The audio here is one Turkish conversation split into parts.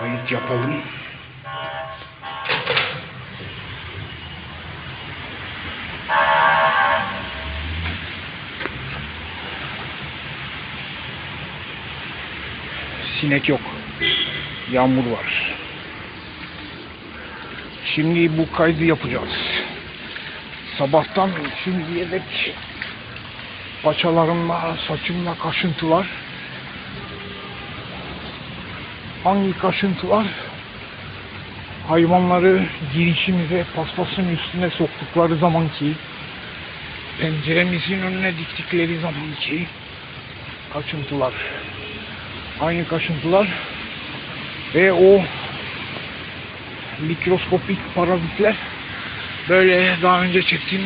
Kayıt yapalım. Sinek yok. Yağmur var. Şimdi bu kaydı yapacağız. Sabahtan şimdiye dek paçalarımla, saçımla kaşıntılar. Hangi kaşıntılar? Hayvanları girişimize paspasın üstüne soktukları zaman ki penceremizin önüne diktikleri zaman ki kaşıntılar. Aynı kaşıntılar ve o mikroskopik parazitler böyle daha önce çektiğim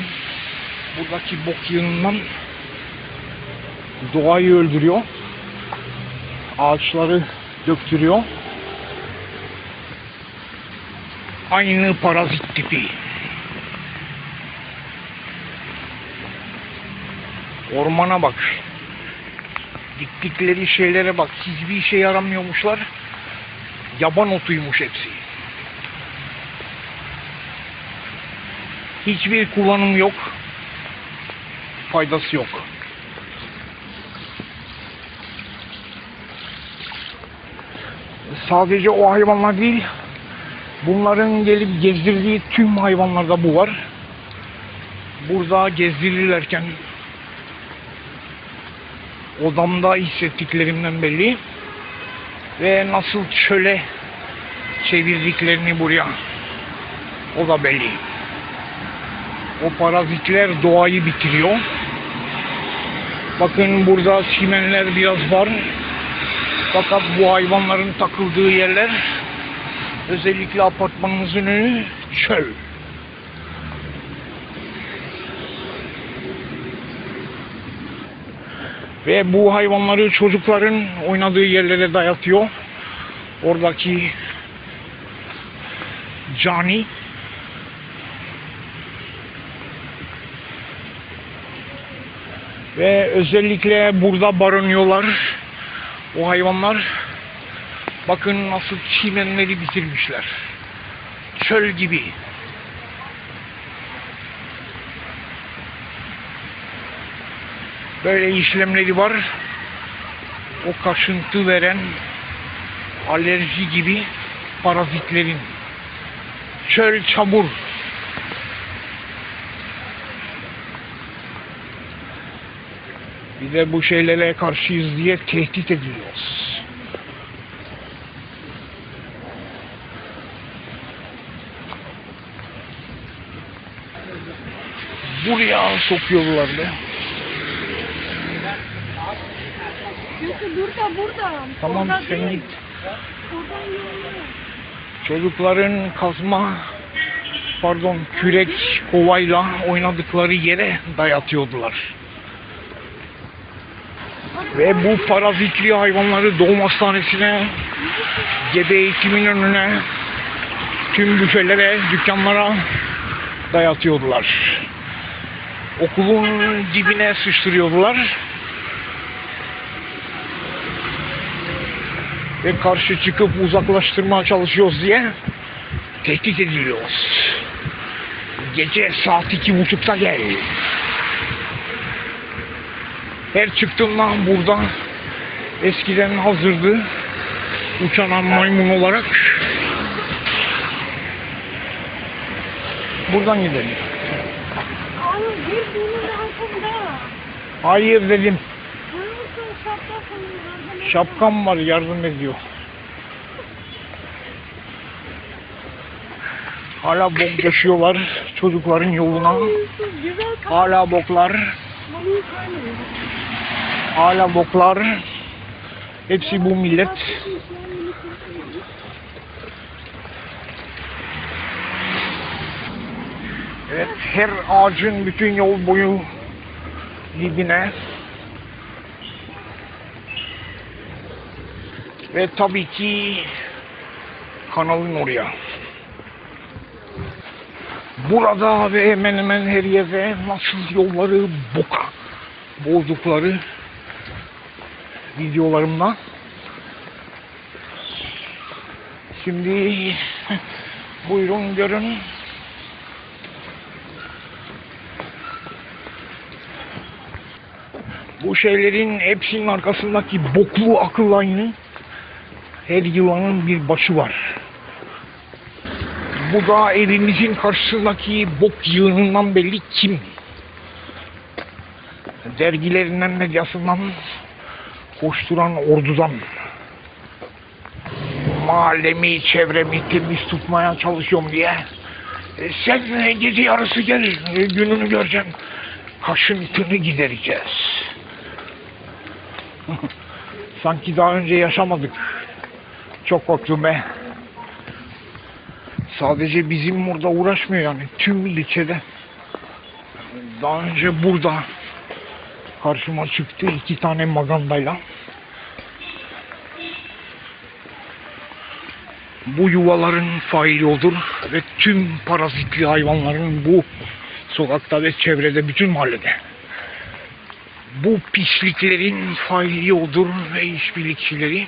buradaki bok yığınından doğayı öldürüyor. Ağaçları döktürüyor. Aynı parazit tipi. Ormana bak. Diktikleri şeylere bak. Hiçbir işe yaramıyormuşlar. Yaban otuymuş hepsi. Hiçbir kullanım yok. Faydası yok. Sadece o hayvanlar değil, bunların gelip gezdirdiği tüm hayvanlarda bu var. Burada gezdirilirken odamda hissettiklerimden belli ve nasıl çöle çevirdiklerini buraya o da belli. O parazitler doğayı bitiriyor. Bakın burada çimenler biraz var. Fakat bu hayvanların takıldığı yerler özellikle apartmanımızın önü çöl. Ve bu hayvanları çocukların oynadığı yerlere dayatıyor. Oradaki cani ve özellikle burada barınıyorlar o hayvanlar bakın nasıl çimenleri bitirmişler. Çöl gibi. Böyle işlemleri var. O kaşıntı veren alerji gibi parazitlerin. Çöl çamur. Bir de bu şeylere karşıyız diye tehdit ediliyoruz. Buraya sokuyorlar be. Çünkü burada burada. Tamam Burada sen değil. git. Buradan yürüyor. Çocukların kazma pardon kürek kovayla oynadıkları yere dayatıyordular. Ve bu parazitli hayvanları doğum hastanesine, gebe eğitimin önüne, tüm büfelere, dükkanlara dayatıyordular. Okulun dibine sıçtırıyordular. Ve karşı çıkıp uzaklaştırmaya çalışıyoruz diye tehdit ediliyoruz. Gece saat iki buçukta gel. Her çıktığımda burada eskiden hazırdı uçan maymun olarak. Buradan gidelim. Hayır dedim. Şapkam var yardım ediyor. Hala bok döşüyorlar çocukların yoluna. Hala boklar. Hala boklar. Hepsi bu millet. Evet, her ağacın bütün yol boyu dibine ve tabii ki kanalın oraya. Burada ve hemen hemen her yerde nasıl yolları boka bozdukları videolarımda Şimdi buyurun görün. Bu şeylerin hepsinin arkasındaki boklu akıl aynı. Her yılanın bir başı var. Bu da evimizin karşısındaki bok yığınından belli kim? Dergilerinden medyasından koşturan ordudan mahallemi, çevremi temiz tutmaya çalışıyorum diye. E, sen gece yarısı gel, e, gününü göreceğim. Kaşıntını gidereceğiz. Sanki daha önce yaşamadık. Çok korktum be. Sadece bizim burada uğraşmıyor yani. Tüm ilçede. Daha önce burada karşıma çıktı iki tane magandayla. Bu yuvaların faili olur ve tüm parazitli hayvanların bu sokakta ve çevrede bütün mahallede. Bu pisliklerin faili olur ve işbirlikçileri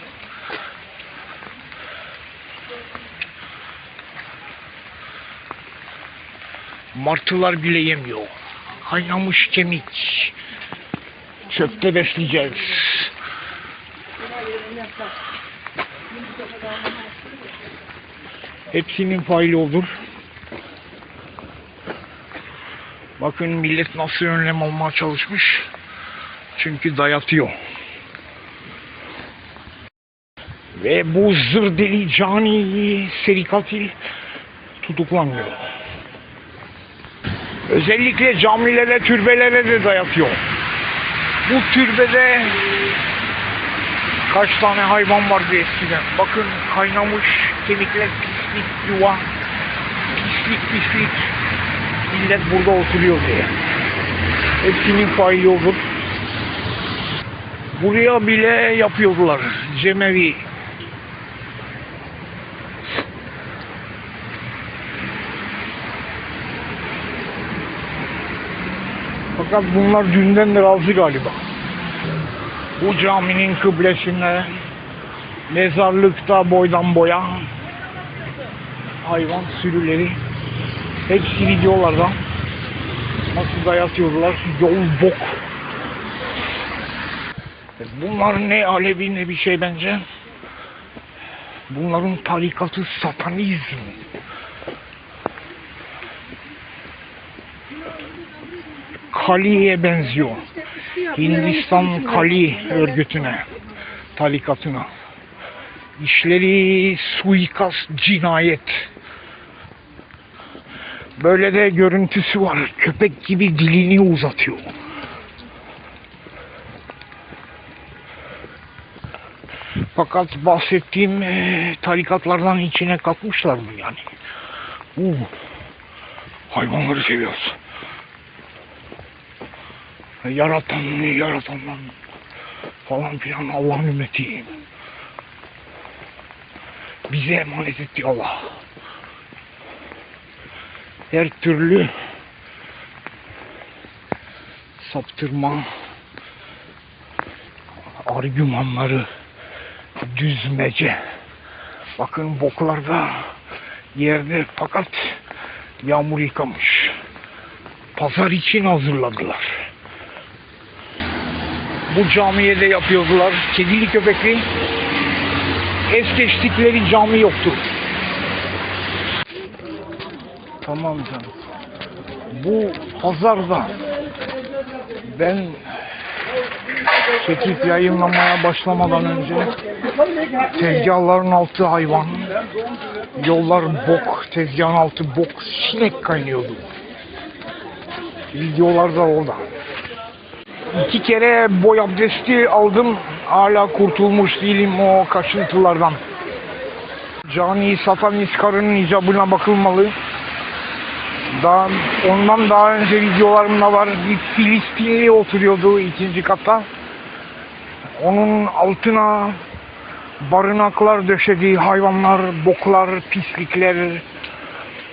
martılar bile yemiyor. Kaynamış kemik. Çöpte besleyeceğiz. Hepsinin faili olur. Bakın millet nasıl önlem almaya çalışmış. Çünkü dayatıyor. Ve bu zır deli cani seri katil tutuklanmıyor. Özellikle camilere, türbelere de dayatıyor. Bu türbede kaç tane hayvan vardı eskiden. Bakın kaynamış kemikler, pislik, yuva, pislik, pislik. Millet burada oturuyor diye. Hepsinin faili olur. Buraya bile yapıyordular. Cemevi. Fakat bunlar dünden razı galiba. Bu caminin kıblesinde mezarlıkta boydan boya hayvan sürüleri hepsi videolarda nasıl dayatıyorlar yol bok. Bunlar ne Alevi ne bir şey bence. Bunların tarikatı satanizm Kali'ye benziyor. Hindistan Kali örgütüne tarikatına. İşleri suikast cinayet. Böyle de görüntüsü var. Köpek gibi dilini uzatıyor. Fakat bahsettiğim eee, tarikatlardan içine katmışlar mı yani? Uh, hayvanları seviyoruz yaratan yaratandan falan filan Allah'ın ümmeti. Bize emanet etti Allah. Her türlü saptırma argümanları düzmece. Bakın boklarda yerde fakat yağmur yıkamış. Pazar için hazırladılar bu camiye de yapıyordular. Kedili köpekli es geçtikleri cami yoktu. Tamam canım. Bu pazarda ben çekip yayınlamaya başlamadan önce tezgahların altı hayvan, yollar bok, tezgahın altı bok, sinek kaynıyordu. Videolar da orada. İki kere boy abdesti aldım. Hala kurtulmuş değilim o kaşıntılardan. Cani satanist karının icabına bakılmalı. Daha, ondan daha önce videolarımda var. Bir Filistinli oturuyordu ikinci katta. Onun altına barınaklar döşediği hayvanlar, boklar, pislikler,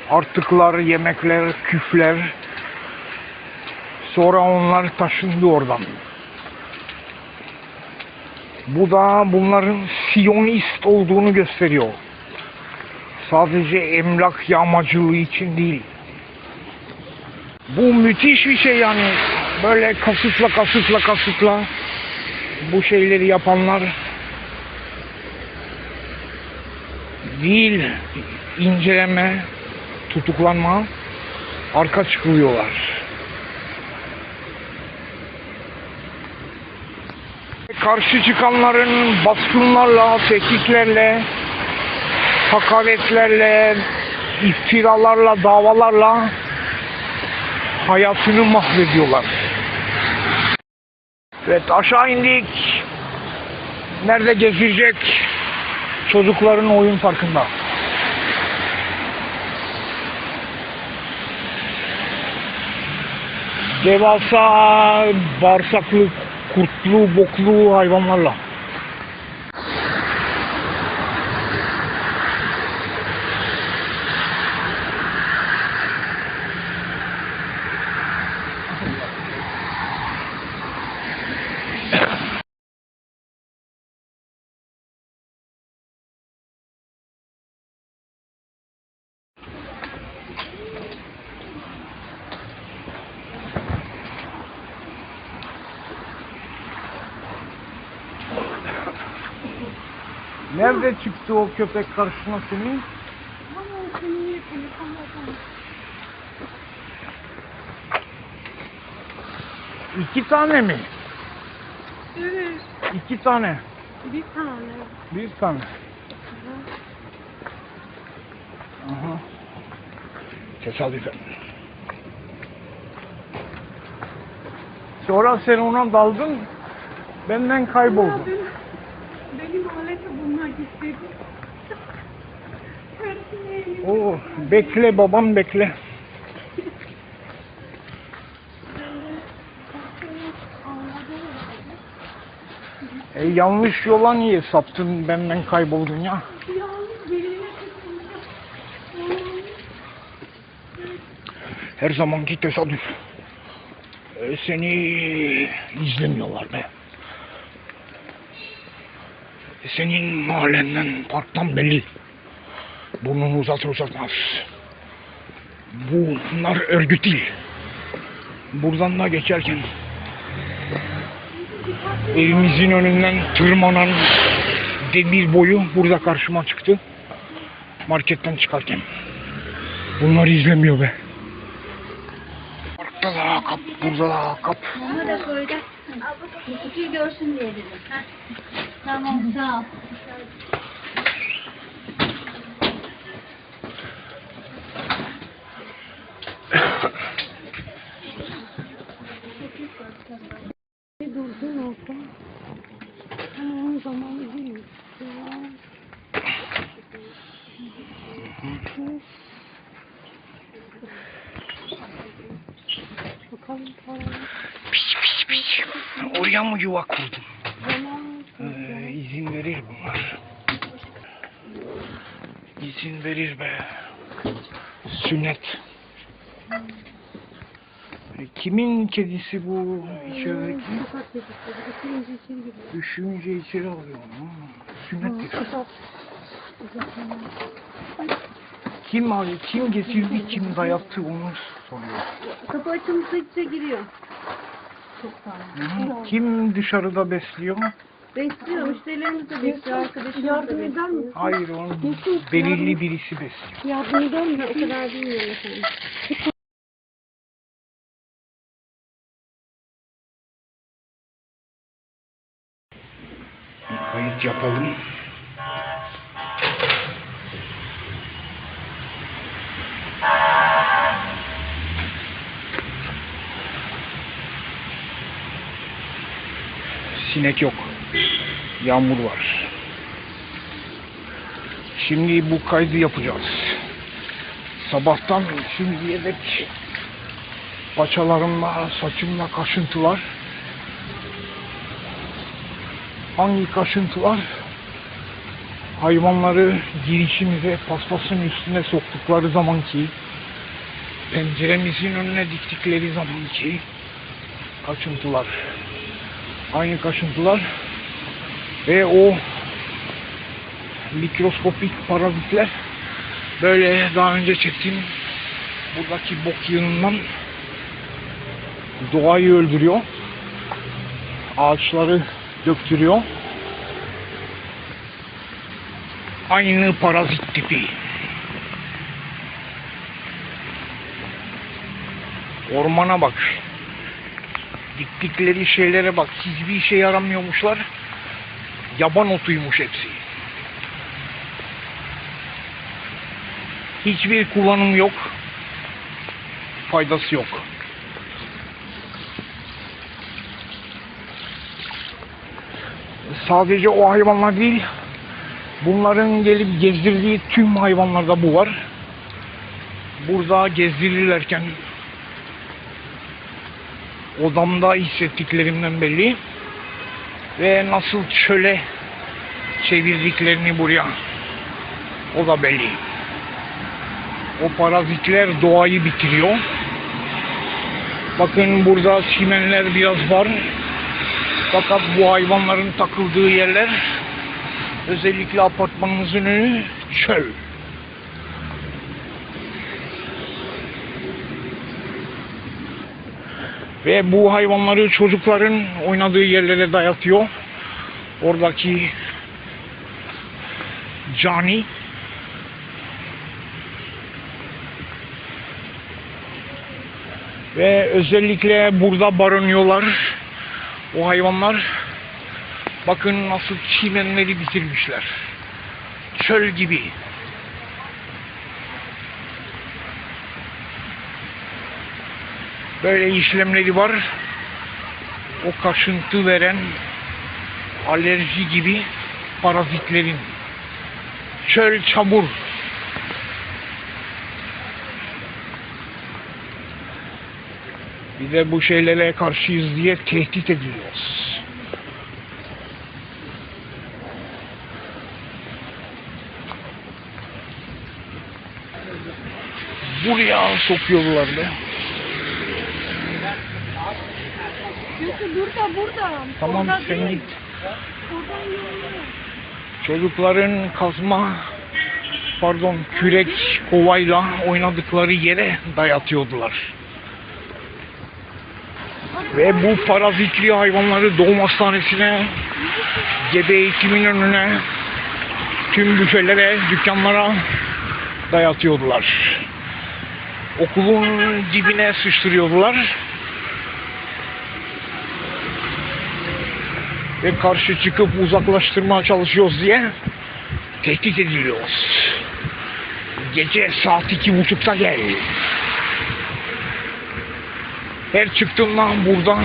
artıklar, yemekler, küfler. Sonra onlar taşındı oradan. Bu da bunların Siyonist olduğunu gösteriyor. Sadece emlak yağmacılığı için değil. Bu müthiş bir şey yani. Böyle kasıtla kasıtla kasıtla bu şeyleri yapanlar değil inceleme, tutuklanma, arka çıkılıyorlar. Karşı çıkanların baskınlarla, tehditlerle, hakaretlerle, iftiralarla, davalarla hayatını mahvediyorlar. Evet aşağı indik. Nerede gezecek? Çocukların oyun parkında. Devasa bağırsaklı, kurtlu, boklu hayvanlarla. Nerede çıktı o köpek karşına senin? İki tane mi? Evet. İki tane. Bir tane. Bir tane. Aha. Tesadüfen. Sonra sen ona daldın, benden kayboldun. Oo, bekle babam bekle. E, yanlış yola niye saptın, benden kayboldun ya? Her zamanki tesadüf. E, seni izlemiyorlar be. E, senin mahallenden, parktan belli. Burnunu uzatır uzatmaz. Bunlar örgüt değil. Buradan da geçerken evimizin önünden tırmanan demir boyu burada karşıma çıktı. Marketten çıkarken. Bunları izlemiyor be. Parkta da kap, burada da kap. Mama da koydu. Kutuyu görsün diye dedim. Tamam sağ ol. Bir durdun olsa. Ama onun zamanı değil. Bakalım parayı. Piş piş piş. Oraya mı yuva kurdun? Zaman Ee, izin verir bunlar. İzin verir be. Sünnet. E, Kimin kedisi bu içerideki? Sokak içeri. Düşünce içeri alıyor. Sokak. Uzatma. Kim abi, kim getirdi, kim dayattı onu soruyor. Kapı açılmışsa giriyor. Çok sağ ol. Hı, Kim dışarıda besliyor? Besliyor. Müşterilerimiz de besliyor. Arkadaşımız da Yardım eder misin? Hayır, onu belirli birisi besliyor. Yardım eder misin? O kadar bilmiyorum efendim. Bir kayıt yapalım. Sinek yok. Yağmur var. Şimdi bu kaydı yapacağız. Sabahtan şimdiye dek paçalarımla, saçımla kaşıntılar. Hangi kaşıntılar? Hayvanları girişimize paspasın üstüne soktukları zamanki, penceremizin önüne diktikleri zamanki kaşıntılar. Aynı kaşıntılar ve o mikroskopik parazitler Böyle daha önce çektiğim buradaki bok yığınından doğayı öldürüyor. Ağaçları döktürüyor. Aynı parazit tipi. Ormana bak. Diktikleri şeylere bak. Hiçbir işe yaramıyormuşlar. Yaban otuymuş hepsi. Hiçbir kullanım yok. Faydası yok. Sadece o hayvanlar değil, bunların gelip gezdirdiği tüm hayvanlarda bu var. Burada gezdirilirken odamda hissettiklerimden belli ve nasıl çöle çevirdiklerini buraya o da belli. O parazitler doğayı bitiriyor. Bakın burada çimenler biraz var. Fakat bu hayvanların takıldığı yerler özellikle apartmanımızın önü çöl. Ve bu hayvanları çocukların oynadığı yerlere dayatıyor. Oradaki cani ve özellikle burada barınıyorlar o hayvanlar. Bakın nasıl çimenleri bitirmişler. Çöl gibi. Böyle işlemleri var. O kaşıntı veren alerji gibi parazitlerin. Çöl çamur. Bir de bu şeylere karşıyız diye tehdit ediliyoruz. Buraya sokuyorlar be. Çünkü burada burada. Tamam Burada sen git. Buradan yürüyor. Çocukların kazma pardon kürek kovayla oynadıkları yere dayatıyordular. Ve bu parazitli hayvanları doğum hastanesine, gebe eğitimin önüne, tüm büfelere, dükkanlara dayatıyordular. Okulun dibine sıçtırıyordular. Ve karşı çıkıp uzaklaştırmaya çalışıyoruz diye tehdit ediliyoruz. Gece saat iki buçukta gel. Her çıktığımda burada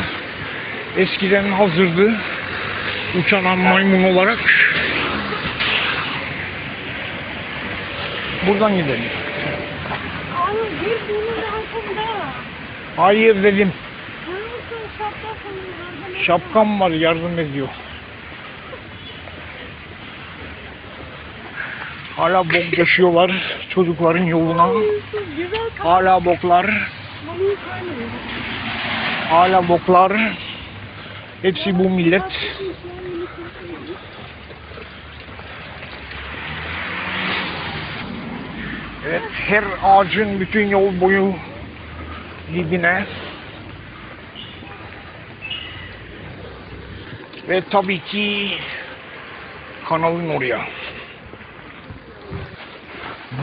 eskiden hazırdı uçan maymun olarak. Buradan gidelim. Hayır dedim. Şapkam var yardım ediyor. Hala bok döşüyorlar çocukların yoluna. Hala boklar, hala boklar. Hepsi bu millet. Evet, her ağacın bütün yol boyu dibine ve tabii ki kanalın oraya.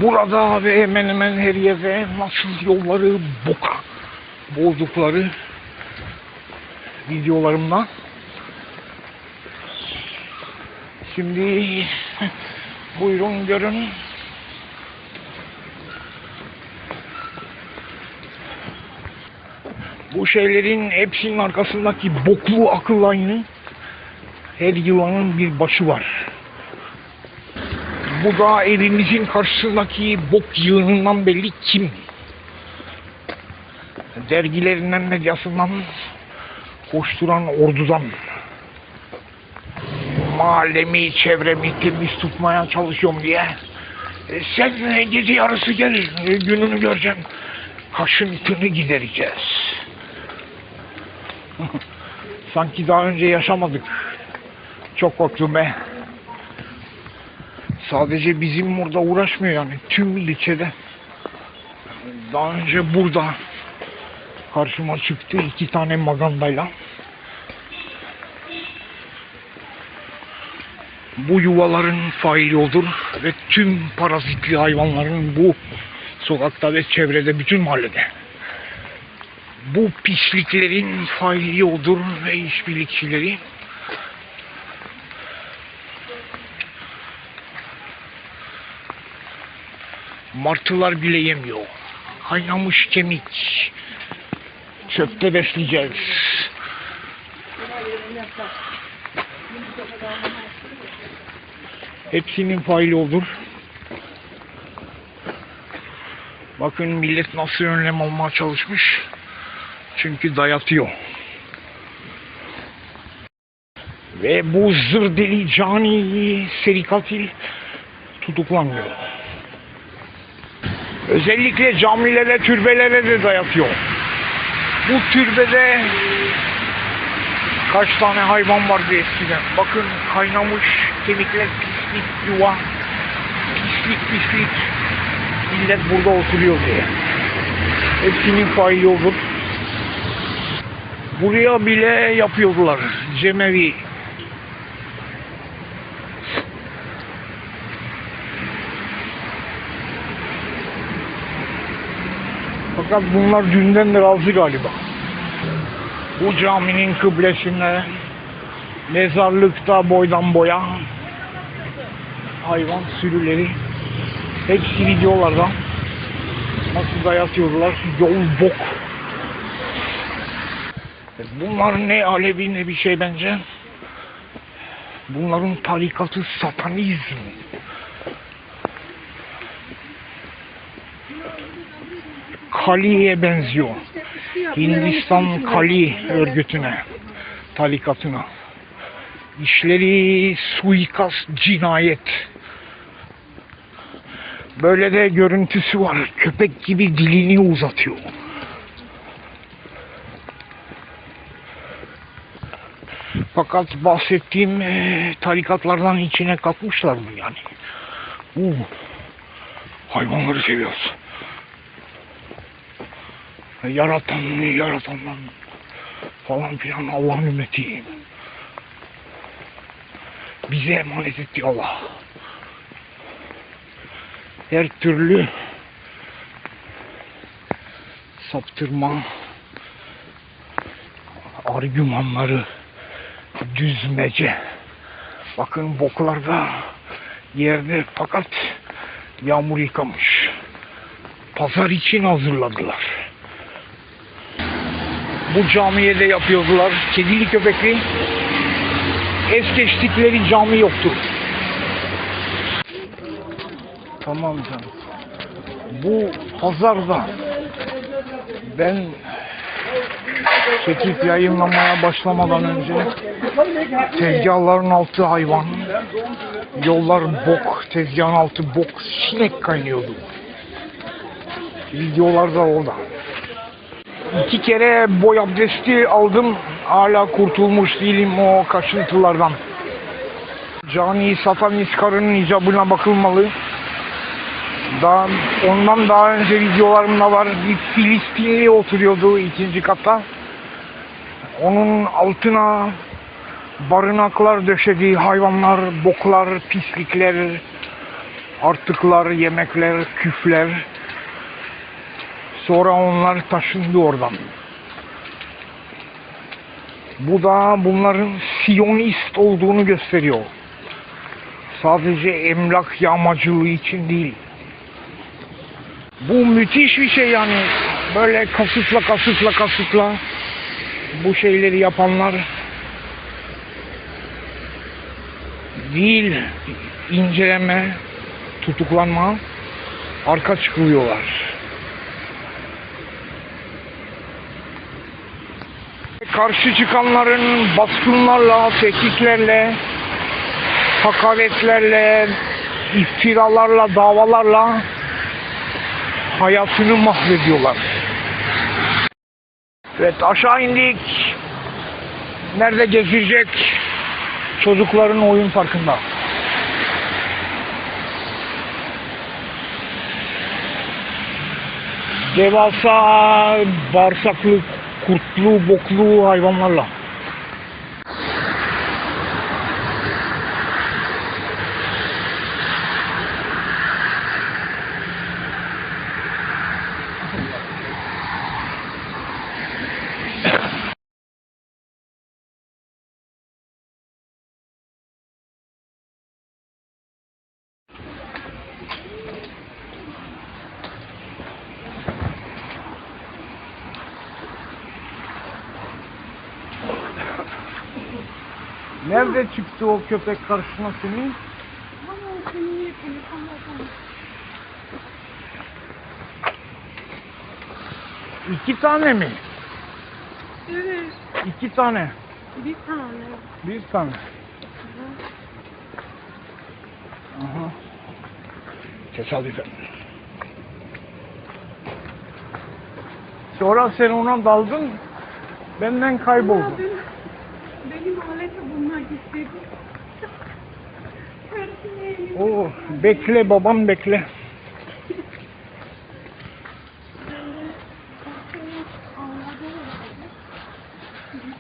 Burada ve hemen hemen her yerde nasıl yolları boka bozdukları videolarımda. Şimdi buyurun görün. Bu şeylerin hepsinin arkasındaki boklu akıl aynı. Her yılanın bir başı var. Bu da evimizin karşısındaki bok yığınından belli kim? Dergilerinden, medyasından, koşturan ordudan. Mahallemi, çevremi temiz tutmaya çalışıyorum diye. E, sen gece yarısı gel, e, gününü göreceğim. Kaşıntını gidereceğiz. Sanki daha önce yaşamadık. Çok korktum be. Sadece bizim burada uğraşmıyor yani. Tüm ilçede. Daha önce burada karşıma çıktı iki tane magandayla. Bu yuvaların faili olur ve tüm parazitli hayvanların bu sokakta ve çevrede bütün mahallede. Bu pisliklerin faili olur ve işbirlikçileri Martılar bile yemiyor. Kaynamış kemik. Çöpte besleyeceğiz. Hepsinin faili olur. Bakın millet nasıl önlem almaya çalışmış. Çünkü dayatıyor. Ve bu zır deli cani seri katil tutuklanmıyor. Özellikle camilere, türbelere de dayatıyor. Bu türbede kaç tane hayvan vardı eskiden. Bakın kaynamış kemikler, pislik, yuva. Pislik, pislik. Millet burada oturuyor diye. Hepsinin faili olur. Buraya bile yapıyorlar. Cemevi. Fakat bunlar dünden razı galiba. Bu caminin kıblesinde mezarlıkta boydan boya hayvan sürüleri hepsi videolarda nasıl dayatıyorlar yol bok. Bunlar ne Alevi ne bir şey bence. Bunların tarikatı satanizm Kali'ye benziyor. Hindistan Kali örgütüne, tarikatına. İşleri suikast, cinayet. Böyle de görüntüsü var. Köpek gibi dilini uzatıyor. Fakat bahsettiğim eee, tarikatlardan içine katmışlar mı yani? Uh, hayvanları seviyoruz. Yaratan, yaratandan falan filan Allah'ın ümmeti. Bize emanet etti Allah. Her türlü saptırma argümanları düzmece. Bakın boklarda yerde fakat yağmur yıkamış. Pazar için hazırladılar. Bu camiye de yapıyordular. Kedili köpekli. Es geçtikleri cami yoktu. Tamam canım. Bu pazarda ben çekip yayınlamaya başlamadan önce tezgahların altı hayvan, yollar bok, tezgahın altı bok, sinek kaynıyordu. Videolar da orada. İki kere boy abdesti aldım. Hala kurtulmuş değilim o kaşıntılardan. Cani satanist karının icabına bakılmalı. Daha, ondan daha önce videolarımda var. Bir Filistinli oturuyordu ikinci katta. Onun altına barınaklar döşediği hayvanlar, boklar, pislikler, artıklar, yemekler, küfler. Sonra onlar taşındı oradan. Bu da bunların Siyonist olduğunu gösteriyor. Sadece emlak yağmacılığı için değil. Bu müthiş bir şey yani. Böyle kasıtla kasıtla kasıtla bu şeyleri yapanlar değil inceleme, tutuklanma, arka çıkılıyorlar. karşı çıkanların baskınlarla, tehditlerle, hakaretlerle, iftiralarla, davalarla hayatını mahvediyorlar. Evet aşağı indik. Nerede gezilecek çocukların oyun parkında. Devasa bağırsaklı kurtlu, boklu hayvanlarla. Nerede çıktı o köpek? Ama seni İki tane mi? Evet. İki tane. Bir tane. Bir tane. Aha. Tesadüfen. Sonra sen ona daldın, benden kayboldun. benim, istedim. Karısını elime Oo, bekle babam bekle.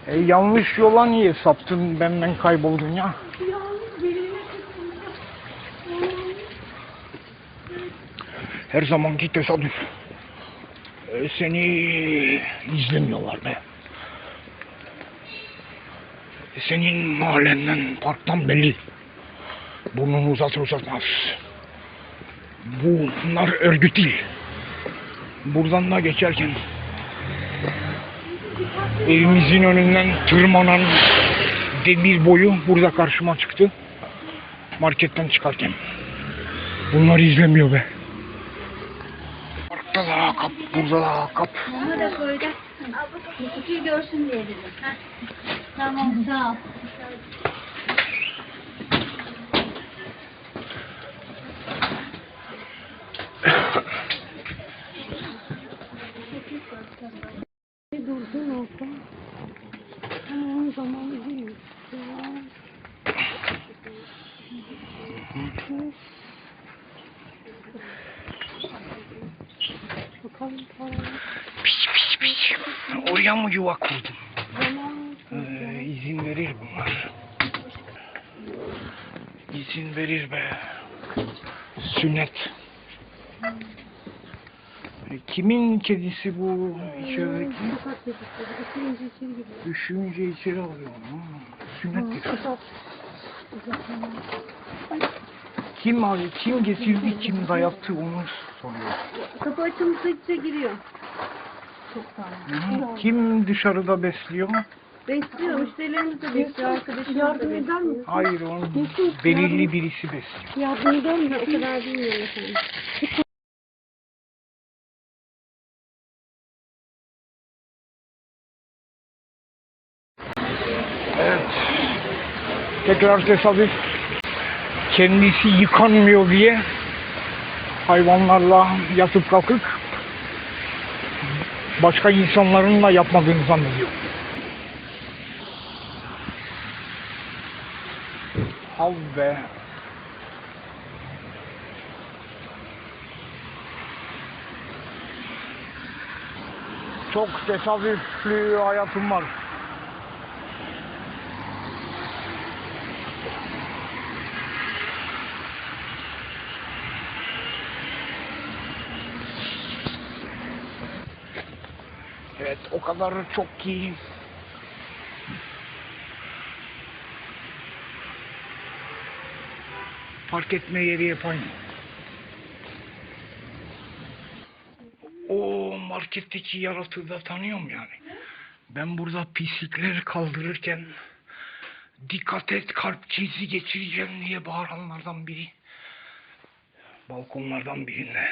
E, yanlış yola niye saptın, benden kayboldun ya? Her zamanki tesadüf. E, seni izlemiyorlar be. Senin mahallenden, parktan belli. Burnunu uzatır uzatmaz. Bunlar örgüt değil. Buradan da geçerken evimizin önünden tırmanan demir boyu burada karşıma çıktı. Marketten çıkarken. Bunları izlemiyor be. Parkta da kap, burada da kap. Mama da koyacaksın. Kutuyu görsün diye dedim. Tamam sağ ol. Bir dursun olsa. Ama onun zamanı değil. Ya. Bakalım parayı. Piş piş piş. Oraya mı yuva kurdun? Zaman Ee, izin verir bunlar. İzin verir be. Sünnet. E, Kimin kedisi bu içerideki? sokak içeri gibi. Düşünce içeri alıyor onu. Sünnet. Sokak. Kim kim getirdi, kim dayattı onu soruyor. Kapı açılmışsa giriyor. Çok sağ Hı, Kim dışarıda besliyor? Besliyor. Müşterilerimiz de besliyor. Arkadaşımız Yardım eder misin? Hayır, onu belirli birisi besliyor. Yardım eder misin? O kadar bilmiyorum efendim. Evet. Tekrar tesadüf. Kendisi yıkanmıyor diye hayvanlarla yatıp kalkıp başka insanların da yapmadığını zannediyor. Hav be. Çok tesadüflü hayatım var. Evet o kadar çok ki fark etme yeri yapayım. O marketteki yaratığı da tanıyorum yani. Ben burada pislikleri kaldırırken dikkat et kalp krizi geçireceğim diye bağıranlardan biri balkonlardan birinde.